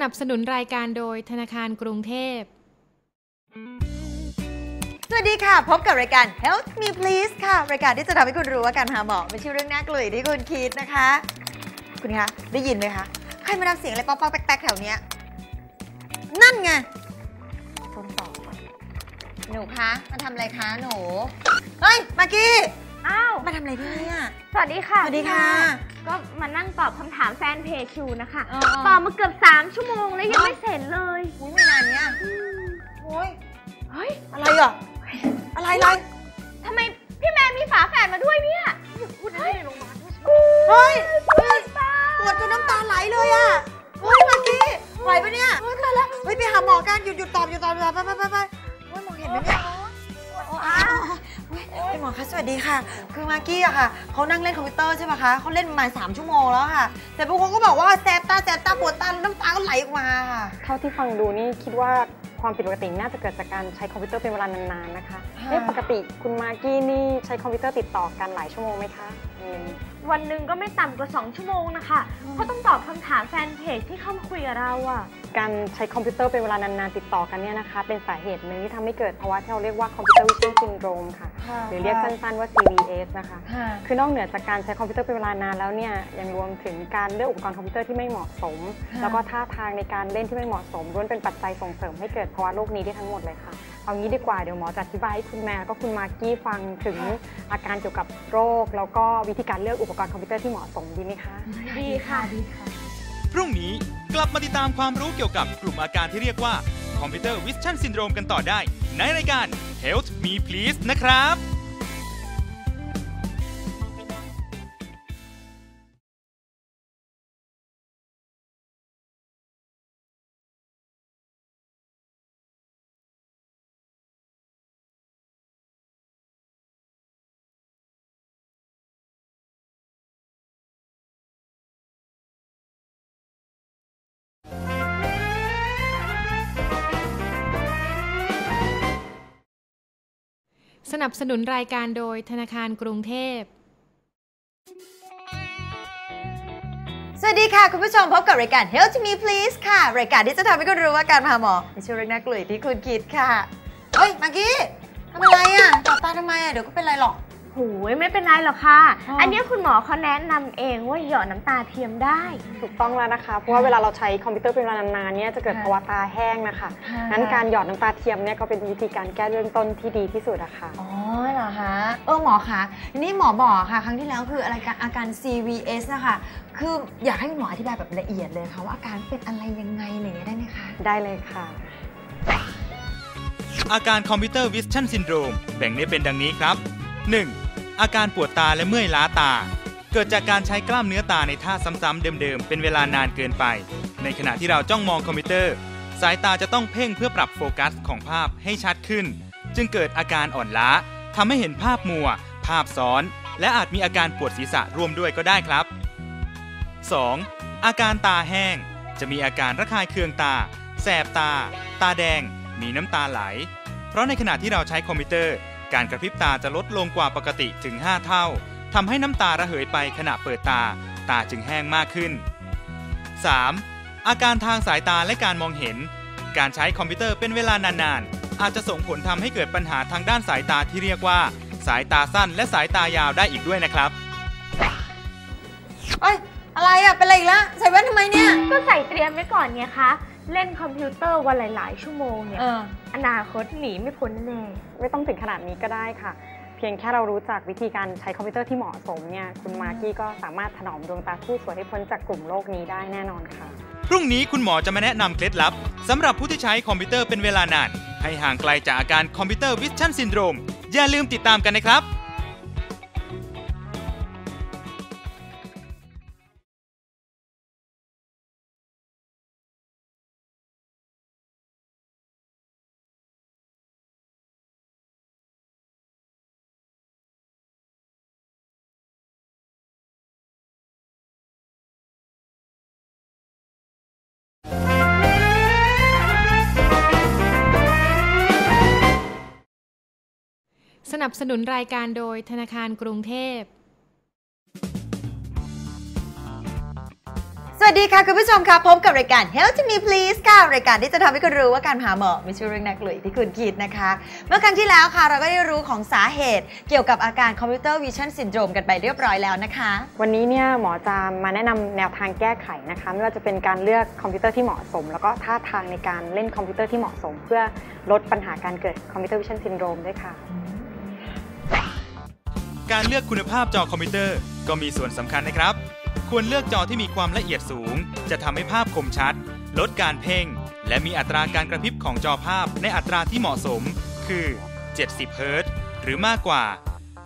สนับสนุนรายการโดยธนาคารกรุงเทพ สวัสดีค่ะ พบกับรายการ Help Me Please ค่ะ รายการที่จะทำให้คุณรู้ว่าการหาหมอไม่ใช่เรื่องน่ากลัวอย่างที่คุณคิดนะคะ คุณคะ ได้ยินไหมคะ ใครมาทำเสียงอะไรป๊อกๆแป๊กๆแถวเนี้ย นั่นไงต้นต่อหนูคะ มาทำอะไรคะหนู เฮ้ย มากี้ อ้าว มาทำอะไรที่เนี่ยสวัสดีค่ะสวัสดีค่ะก็มานั่งตอบคำถามแฟนเพจอยู่นะคะเออๆตอบมาเกือบ 3 ชั่วโมงแล้วยังไม่เสร็จเลย อุ้ยไม่นานเนี้ยโอ้ยเฮ้ยอะไรอะอะไรอะไรทำไมพี่แมนมีฝาแฝดมาด้วยเนี่ยพูดให้ลงมาเฮ้ยปวดตาปวดจนน้ำตาไหลเลยอะเฮ้ยมากกี้ไหวปะเนี่ยเฮ้ยตายแล้วเฮ้ยไปหาหมอกันหยุดหยุดตอบหยุดตอบหยุดตอบไปไปไปไปเฮ้ยหมอเห็นไหมเนี่ยโอ้อ้าว คุณหมอคะสวัสดีค่ะ คือมากกี้อะค่ะเขานั่งเล่นคอมพิวเตอร์ใช่ไหมคะเขาเล่นมาสามชั่วโมงแล้วค่ะ แต่พวกเขาก็บอกว่าแสบตาแสบตาปวดตาน้ำตาก็ไหลออกมาค่ะ เท่าที่ฟังดูนี่คิดว่า ความผิดปกติน่าจะเกิดจากการใช้คอมพิวเตอร์เป็นเวลานานๆนะคะค่ะเอ๊ะปกติคุณมากกี้นี่ใช้คอมพิวเตอร์ติดต่อกันหลายชั่วโมงไหมคะอืมวันหนึ่งก็ไม่ต่ำกว่า 2 ชั่วโมงนะคะเพราะต้องตอบคำถามแฟนเพจที่เข้ามาคุยกับเราอะการใช้คอมพิวเตอร์เป็นเวลานานๆติดต่อกันเนี่ยนะคะ เป็นสาเหตุหนึ่งที่ทำให้เกิดภาวะที่เราเรียกว่าคอมพิวเตอร์วิชั่นซินโดรมค่ะ หรือเรียกสั้นๆว่า CVS นะคะค่ะคือนอกเหนือจากการใช้คอมพิวเตอร์เป็นเวลานานแล้วเนี่ยยังรวมถึงการเลือกอุปกรณ์คอมพิวเตอร์ที่ไม่เหมาะสมค่ะแล้วก็ท่าทางในการเล่นที่ไม่เหมาะสมล้วนเป็นปัจจัยส่งเสริมให้เกิดภาวะโรคนี้ได้ทั้งหมดเลยค่ะเอางี้ดีกว่าเดี๋ยวหมอจะอธิบายให้คุณแม่แล้วก็คุณมากกี้ฟังถึงอาการเกี่ยวกับโรค แล้วก็วิธีการเลือกอุปกรณ์คอมพิวเตอร์ที่เหมาะสมดีไหมคะ ดีค่ะพรุ่งนี้กลับมาติดตามความรู้เกี่ยวกับกลุ่มอาการที่เรียกว่าคอมพิวเตอร์วิชั่นซินโดรมกันต่อได้ ในรายการ Health Me Please นะครับ สนับสนุนรายการโดยธนาคารกรุงเทพ สวัสดีค่ะ คุณผู้ชมพบกับรายการ Help Me Please ค่ะ รายการที่จะทำให้คุณรู้ว่าการพาหมอไม่ใช่เรื่องน่ากลัวอย่างที่คุณคิดค่ะ เฮ้ยมากกี้ทำอะไรอะตอบตาทำไมอะ เดี๋ยวก็เป็นไรหรอก หยไม่เป็นไรหรอกค่ะ อ๋ออั อันนี้คุณหมอเขาแนะนำเองว่าหยอดน้ำตาเทียมได้ ถูกต้องแล้วนะคะ เพราะว่าเวลาเราใช้คอมพิวเตอร์เป็นเวลานานๆเนี่ยจะเกิดค่ะ ภาวะตาแห้งนะคะค่ะนั้นการหยอดน้ำตาเทียมเนี่ยก็เป็นวิธีการแก้เริ่มต้นที่ดีที่สุดอะค่ะ อ๋อเหรอคะเออหมอคะทีนี่หมอบอกค่ะ ครั้งที่แล้วคืออะไรกันอาการ CVS นะคะคืออยากให้คุณหมออธิบายแบบละเอียดเลยค่ะว่าอาการเป็นอะไรยังไงอะไรอย่างเงี้ยได้ไหมคะ ได้เลยค่ะ อาการคอมพิวเตอร์วิชั่นซินโดรมแบ่งได้เป็นดังนี้ครับ 1. อาการปวดตาและเมื่อยล้าตา เกิดจากการใช้กล้ามเนื้อตาในท่าซ้ำๆเดิมๆ เป็นเวลานานเกินไป ในขณะที่เราจ้องมองคอมพิวเตอร์ สายตาจะต้องเพ่งเพื่อปรับโฟกัสของภาพให้ชัดขึ้น จึงเกิดอาการอ่อนล้าทำให้เห็นภาพมัว ภาพซ้อน และอาจมีอาการปวดศีรษะร่วมด้วยก็ได้ครับ 2. อาการตาแห้ง จะมีอาการระคายเคืองตา แสบตา ตาแดง มีน้ำตาไหล เพราะในขณะที่เราใช้คอมพิวเตอร์ การกระพริบตาจะลดลงกว่าปกติถึง 5 เท่าทำให้น้ำตาระเหยไปขณะเปิดตา ตาจึงแห้งมากขึ้น 3. อาการทางสายตาและการมองเห็น การใช้คอมพิวเตอร์เป็นเวลานานๆ อาจจะส่งผลทำให้เกิดปัญหาทางด้านสายตาที่เรียกว่า สายตาสั้นและสายตายาวได้อีกด้วยนะครับเอ้ยอะไรอะเป็นอะไรอีกแล้วใส่แว่นทำไมเนี่ย ก็ใส่เตรียมไว้ก่อนไงคะ เล่นคอมพิวเตอร์วันหลาย ๆ ชั่วโมงเนี่ยเอออนาคตหนีไม่พ้นแน่ ไม่ต้องถึงขนาดนี้ก็ได้ค่ะ เพียงแค่เรารู้จักวิธีการใช้คอมพิวเตอร์ที่เหมาะสมเนี่ย คุณมากกี้ก็สามารถถนอมดวงตาคู่สวยให้พ้นจากกลุ่มโรคนี้ได้แน่นอนค่ะ พรุ่งนี้คุณหมอจะมาแนะนำเคล็ดลับสำหรับผู้ที่ใช้คอมพิวเตอร์เป็นเวลานาน ให้ห่างไกลจากอาการคอมพิวเตอร์วิชั่นซินโดรม อย่าลืมติดตามกันนะครับ สนับสนุนรายการโดยธนาคารกรุงเทพสวัสวัสดีค่ะ คุณผู้ชมค่ะพบกับรายการ Health to Me Please ค่ะ รายการที่จะทำให้คุณรู้ว่าการหาหมอไม่ใช่เรื่องนักลุยที่คุณคิดนะคะ เมื่อครั้งที่แล้วค่ะ เราก็ได้รู้ของสาเหตุเกี่ยวกับอาการ Computer Vision Syndrome กันไปเรียบร้อยแล้วนะคะ วันนี้เนี่ยหมอจะมาแนะนำแนวทางแก้ไขนะคะ ไม่ว่าจะเป็นการเลือกคอมพิวเตอร์ที่เหมาะสม แล้วก็ท่าทางในการเล่นคอมพิวเตอร์ที่เหมาะสม เพื่อลดปัญหาการเกิดคอมพิวเตอร์วิชั่นซินโดรมด้วยค่ะ การเลือกคุณภาพจอคอมพิวเตอร์ก็มีส่วนสำคัญนะครับ ควรเลือกจอที่มีความละเอียดสูง จะทำให้ภาพคมชัด ลดการเพ่ง และมีอัตราการกระพริบของจอภาพในอัตราที่เหมาะสม คือ 70 เฮิรตซ์หรือมากกว่า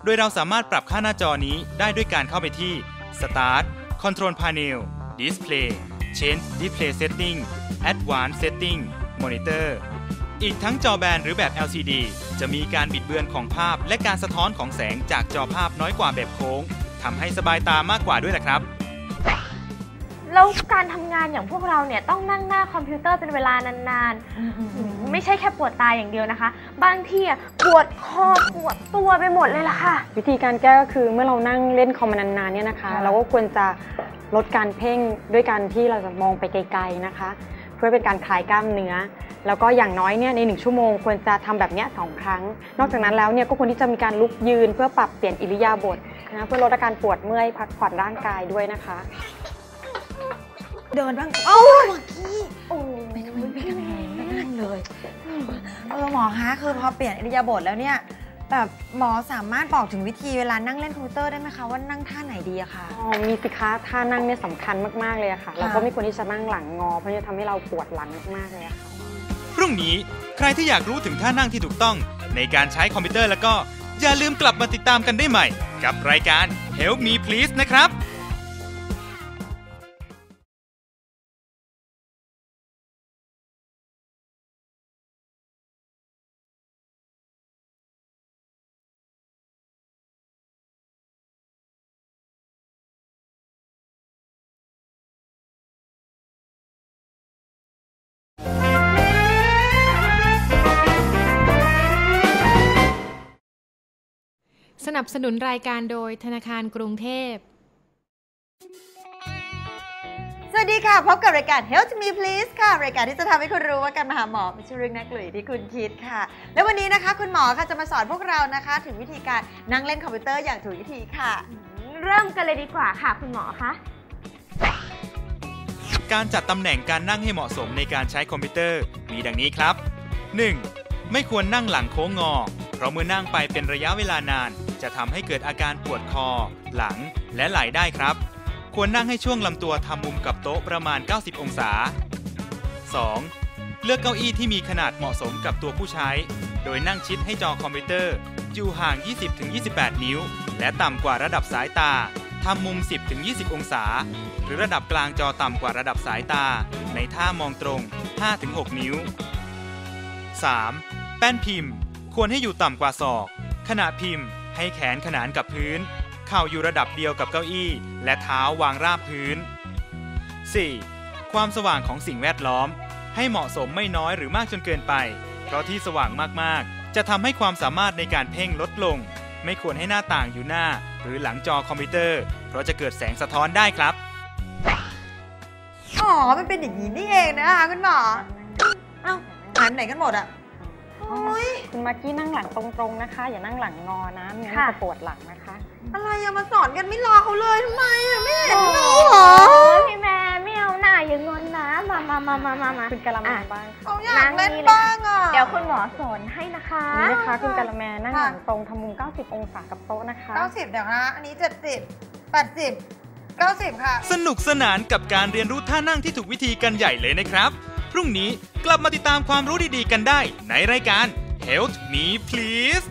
โดยเราสามารถปรับค่าหน้าจอนี้ได้ด้วยการเข้าไปที่ Start Control Panel Display Change Display Setting Advanced Setting Monitor อีกทั้งจอแบนหรือแบบ LCD จะมีการบิดเบือนของภาพ และการสะท้อนของแสงจากจอภาพน้อยกว่าแบบโค้งทำให้สบายตามากกว่าด้วยแหละครับ แล้วการทำงานอย่างพวกเราเนี่ยต้องนั่งหน้าคอมพิวเตอร์เป็นเวลานานๆ ไม่ใช่แค่ปวดตาอย่างเดียวนะคะ บางทีอะปวดคอปวดตัวไปหมดเลยล่ะค่ะ วิธีการแก้ก็คือเมื่อเรานั่งเล่นคอมมานานๆเนี่ยนะคะค่ะเราก็ควรจะลดการเพ่งด้วยการที่เราจะมองไปไกลๆนะคะเพื่อเป็นการคลายกล้ามเนื้อ แล้วก็อย่างน้อยเนี่ยในหนึ่งชั่วโมงควรจะทำแบบเนี้ยสองครั้ง นอกจากนั้นแล้วเนี่ยก็ควรที่จะมีการลุกยืน เพื่อปรับเปลี่ยนอิริยาบถนะเพื่อลดอาการปวดเมื่อยพักผ่อนร่างกายด้วยนะคะ เดินบ้างโอ้ยเมื่อกี้โอ้ยไม่ทำไมไม่ทำไมไม่นั่งเลยเออหมอคะคือพอเปลี่ยนอิริยาบถแล้วเนี่ย แบบหมอสามารถบอกถึงวิธีเวลานั่งเล่นคอมพิวเตอร์ได้ไหมคะว่านั่งท่าไหนดีอะคะอ๋อมีสิคะท่านั่งเนี่ยสำคัญมากๆเลยอะค่ะ เราก็ไม่ควรที่จะนั่งหลังงอ เพราะจะทำให้เราปวดหลังมากๆเลยอะค่ะ พรุ่งนี้ใครที่อยากรู้ถึงท่านั่งที่ถูกต้อง ในการใช้คอมพิวเตอร์แล้วก็อย่าลืมกลับมาติดตามกันได้ใหม่ กับรายการ Help Me Please นะครับ สนับสนุนรายการโดยธนาคารกรุงเทพ สวัสดีค่ะ พบกับรายการ Health to Me Please ค่ะ รายการที่จะทำให้คุณรู้ว่าการมาหาหมอไม่ใช่เรื่องนักลุยที่คุณคิดค่ะ และวันนี้นะคะ คุณหมอค่ะจะมาสอนพวกเรานะคะ ถึงวิธีการนั่งเล่นคอมพิวเตอร์อย่างถูกวิธีค่ะ เริ่มกันเลยดีกว่าค่ะ คุณหมอคะ การจัดตำแหน่งการนั่งให้เหมาะสมในการใช้คอมพิวเตอร์ มีดังนี้ครับ 1. ไม่ควรนั่งหลังโค้งงอ เพราะเมื่อนั่งไปเป็นระยะเวลานาน จะทำให้เกิดอาการปวดคอ หลังและไหล่ได้ครับ ควรนั่งให้ช่วงลำตัวทำมุมกับโต๊ะประมาณ 90 องศา 2. เลือกเก้าอี้ที่มีขนาดเหมาะสมกับตัวผู้ใช้ โดยนั่งชิดให้จอคอมพิวเตอร์อยู่ห่าง 20-28 นิ้ว และต่ำกว่าระดับสายตาทำมุม 10-20 องศา หรือระดับกลางจอต่ำกว่าระดับสายตา ในท่ามองตรง 5-6 นิ้ว 3. แป้นพิมพ์ ควรให้อยู่ต่ำกว่าศอก ขณะพิมพ์ ให้แขนขนานกับพื้น เข่าอยู่ระดับเดียวกับเก้าอี้ และเท้าวางราบพื้น 4. ความสว่างของสิ่งแวดล้อม ให้เหมาะสมไม่น้อยหรือมากจนเกินไป เพราะที่สว่างมากๆ จะทำให้ความสามารถในการเพ่งลดลง ไม่ควรให้หน้าต่างอยู่หน้า หรือหลังจอคอมพิวเตอร์ เพราะจะเกิดแสงสะท้อนได้ครับ อ๋อ มันเป็นอย่างนี้นี่เองนะคะคุณหมอ เอ้าหายไปไหนกันหมดอะ คุณมากกี้นั่งหลังตรงๆนะคะ อย่านั่งหลังงอนะไมงั้นค่ะจะปวดหลังนะคะ อะไรอะมาสอนกันไม่รอเขาเลยทำไมอะไม่เห็นเหรอพี่แม่ไม่เอาหน่าอย่างงอนนะมามามามามามาคุณกะละแมอะบ้างเขาอยากเล่นบ้างอะเดี๋ยวคุณหมอสอนให้นะคะนี่นะคะคุณกะละแมนั่งค่ะหลังตรงทำมุม 90 องศากับโต๊ะนะคะเก้าสิบเดี๋ยวนะอันนี้เจ็ดสิบแปดสิบเก้าสิบค่ะ สนุกสนานกับการเรียนรู้ท่านั่งที่ถูกวิธีกันใหญ่เลยนะครับ พรุ่งนี้กลับมาติดตามความรู้ดีๆกันได้ในรายการ Health Me Please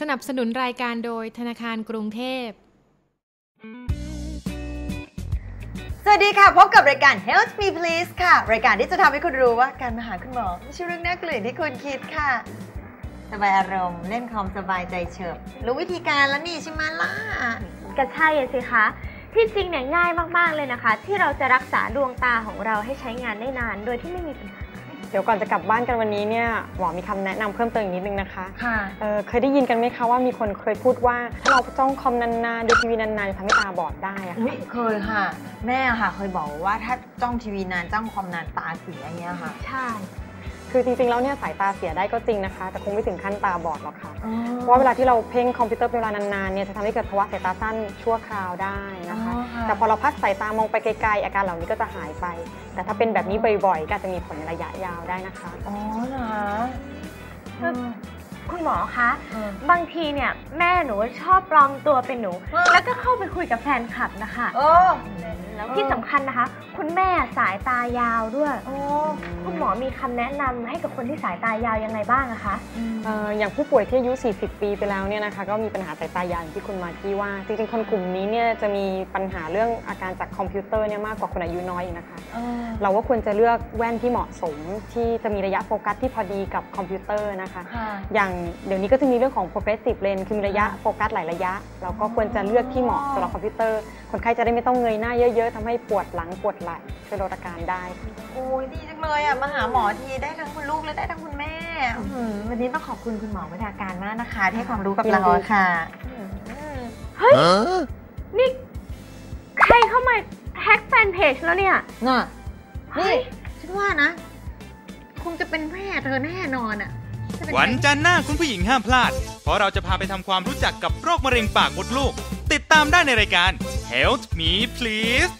สนับสนุนรายการโดยธนาคารกรุงเทพสสวัสดีค่ะ พบกับรายการ Health Me Please ค่ะ รายการที่จะทำให้คุณรู้ว่าการมาหาคุณหมอไม่ใช่เรื่องน่าเกลียดที่คุณคิดค่ะ สบายอารมณ์เล่นคอมสบายใจเฉิบรู้วิธีการแล้วนี่ใช่ไหมล่ะ ก็ใช่อะสิคะ ที่จริงเนี่ยง่ายมากๆเลยนะคะ ที่เราจะรักษาดวงตาของเราให้ใช้งานได้นาน โดยที่ไม่มีปัญหาเดี๋ยวก่อนจะกลับบ้านกันวันนี้เนี่ยหมอมีคำแนะนำเพิ่มเติมอีกนิดนึงนะคะค่ะเอ่อเคยได้ยินกันไหมคะว่ามีคนเคยพูดว่าถ้าเราจ้องคอมนานๆดูทีวีนานๆจะทำให้ตาบอดได้อะอุ๊ยเคยค่ะ แม่ค่ะเคยบอกว่าถ้าจ้องทีวีนานจ้องคอมนานตาเสียอย่างเงี้ยค่ะ ใช่ คือจริงๆแล้วเนี่ยสายตาเสียได้ก็จริงนะคะ แต่คงไม่ถึงขั้นตาบอดหรอกค่ะ เพราะว่าเวลาที่เราเพ่งคอมพิวเตอร์เป็นเวลานานๆเนี่ยจะทำให้เกิดภาวะสายตาสั้นชั่วคราวได้นะคะอ๋อค่ะแต่พอเราพักสายตามองไปไกลๆอาการเหล่านี้ก็จะหายไป แต่ถ้าเป็นแบบนี้บ่อยๆ ก็อาจจะมีผลในระยะยาวได้นะคะ อ๋อเหรอ คือคุณหมอคะเออบางทีเนี่ยแม่หนูชอบปลอมตัวเป็นหนูเออแล้วก็เข้าไปคุยกับแฟนคลับนะคะโอ้แล้วที่สำคัญนะคะ คุณแม่สายตายาวด้วยโอ้คุณหมอมีคำแนะนำให้กับคนที่สายตายาวยังไงบ้างอะคะเอ่ออย่างผู้ป่วยที่อายุ 40 ปีไปแล้วเนี่ยนะคะ ก็มีปัญหาสายตายาวอย่างที่คุณมากกี้ว่า จริงๆ คนกลุ่มนี้เนี่ยจะมีปัญหาเรื่องอาการจากคอมพิวเตอร์เนี่ยมากกว่าคนอายุน้อยอีกนะคะเออเราว่าควรจะเลือกแว่นที่เหมาะสมที่จะมีระยะโฟกัสที่พอดีกับคอมพิวเตอร์นะคะค่ะอย่างเดี๋ยวนี้ก็จะมีเรื่องของ progressive lens คือมีระยะโฟกัสหลายระยะ เราก็ควรจะเลือกที่เหมาะสำหรับคอมพิวเตอร์ คนไข้จะได้ไม่ต้องเงยหน้าเยอะๆทำให้ปวดหลังปวดไหล่ช่วยลดอาการได้โอ้ยดีจังเลยอะมาหาหมอทีได้ทั้งคุณลูกและได้ทั้งคุณแม่อื้อหือวันนี้ต้องขอบคุณคุณหมอวิทยาการมากนะคะ ที่ให้ความรู้กับยินเราดีค่ะนี่ใครเข้ามาแฮ็กแฟนเพจแล้วเนี่ยน่ะนี่ฉันว่านะ คงจะเป็นแม่เธอแน่นอนอะจะเป็น วันจันทร์หน้าคุณผู้หญิงห้ามพลาด เพราะเราจะพาไปทำความรู้จักกับโรคมะเร็งปากมดลูก ติดตามได้ในรายการ Health Me Please